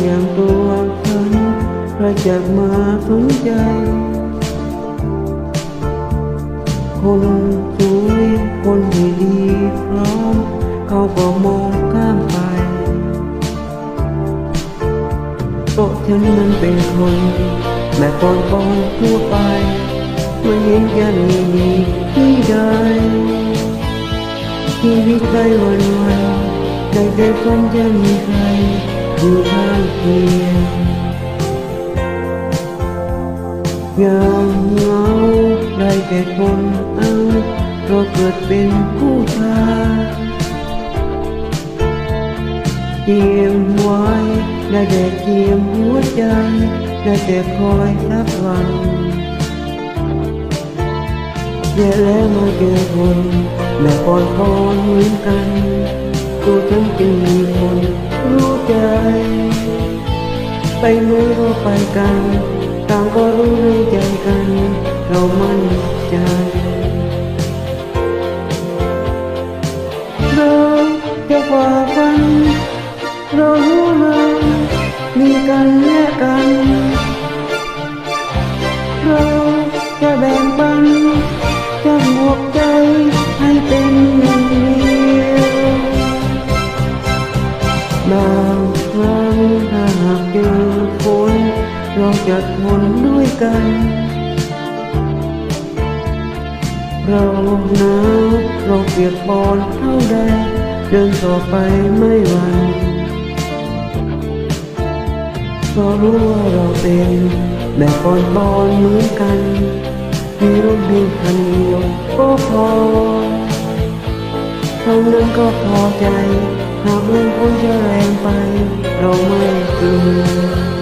อย่างตัวฉันใครจะมาสนใจ คนสวยคนที่ดีพร้อม เขาก็มองข้ามไปเพราะฉันนั้นเป็นคนแบบปนปอนทั่วไปไม่เห็นจะมีดีที่ใดชีวิตได้วันวันได้แต่ฝันจะมีใคร อยู่ข้างเคียงยางเหงาได้แต่คนเอาก็เกิดเป็นผู้ชายเทียมไว้ได้แต่เทียมหัวใจได้แต่คอยรับวันเดี๋ยวแล้วมาเจอคนแบบปอนปอนเหมือนกันตัวฉันจึงมีคน ใจ ไปไหนก็ไปกัน ต่างก็รู้ในใจกัน เรามั่นใจเราจะฝ่าฟันเรารู้เลยมีกันและกันเรา กัน เราหนาวเราเปียกปอนเท่าใดเดินต่อไปไม่หวั่นเพราะรู้ว่าเราเป็นแบบปอนปอนเหมือนกันมีรถดีคันเดียวก็พอเท่านั้นก็พอใจ หากลมพ้นจะแรงไป เราไม่กลัว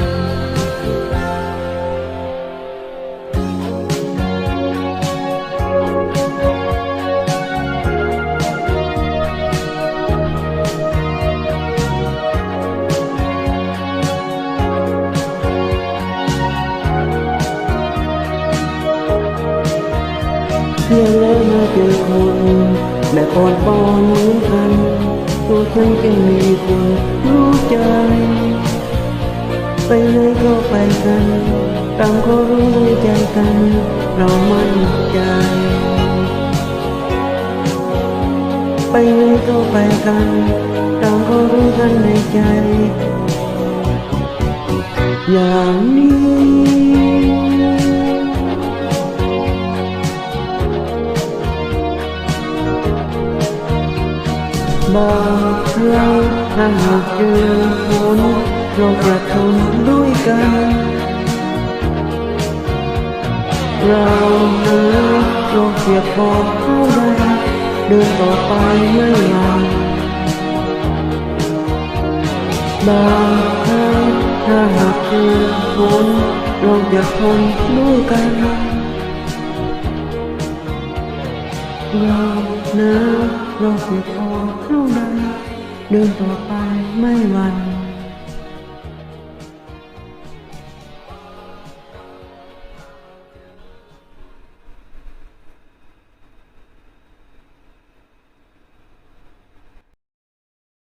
เพียงแล้วมาเจอคนแบบปอนปอนเหมือนกันตัวฉันจึงมีคนรู้ใจ ไปไหนก็ไปกันตางก็รู้ในใจกัน เรามั่นใจ ไปไหนก็ไปกันตางก็รู้กันในใจ อย่างนี้ บางครั้งถ้าหากเจอฝนเราจะทนด้วยกัน เราเนื้อเราเสียบบอกเข้าใดเดินต่อไปไม่หวั่นบางครั้งถ้าหากเจอฝนเราจะทนด้วยกันเรานะ เราเสียพอเท่านั้นเดินต่อไปไม่หวั่น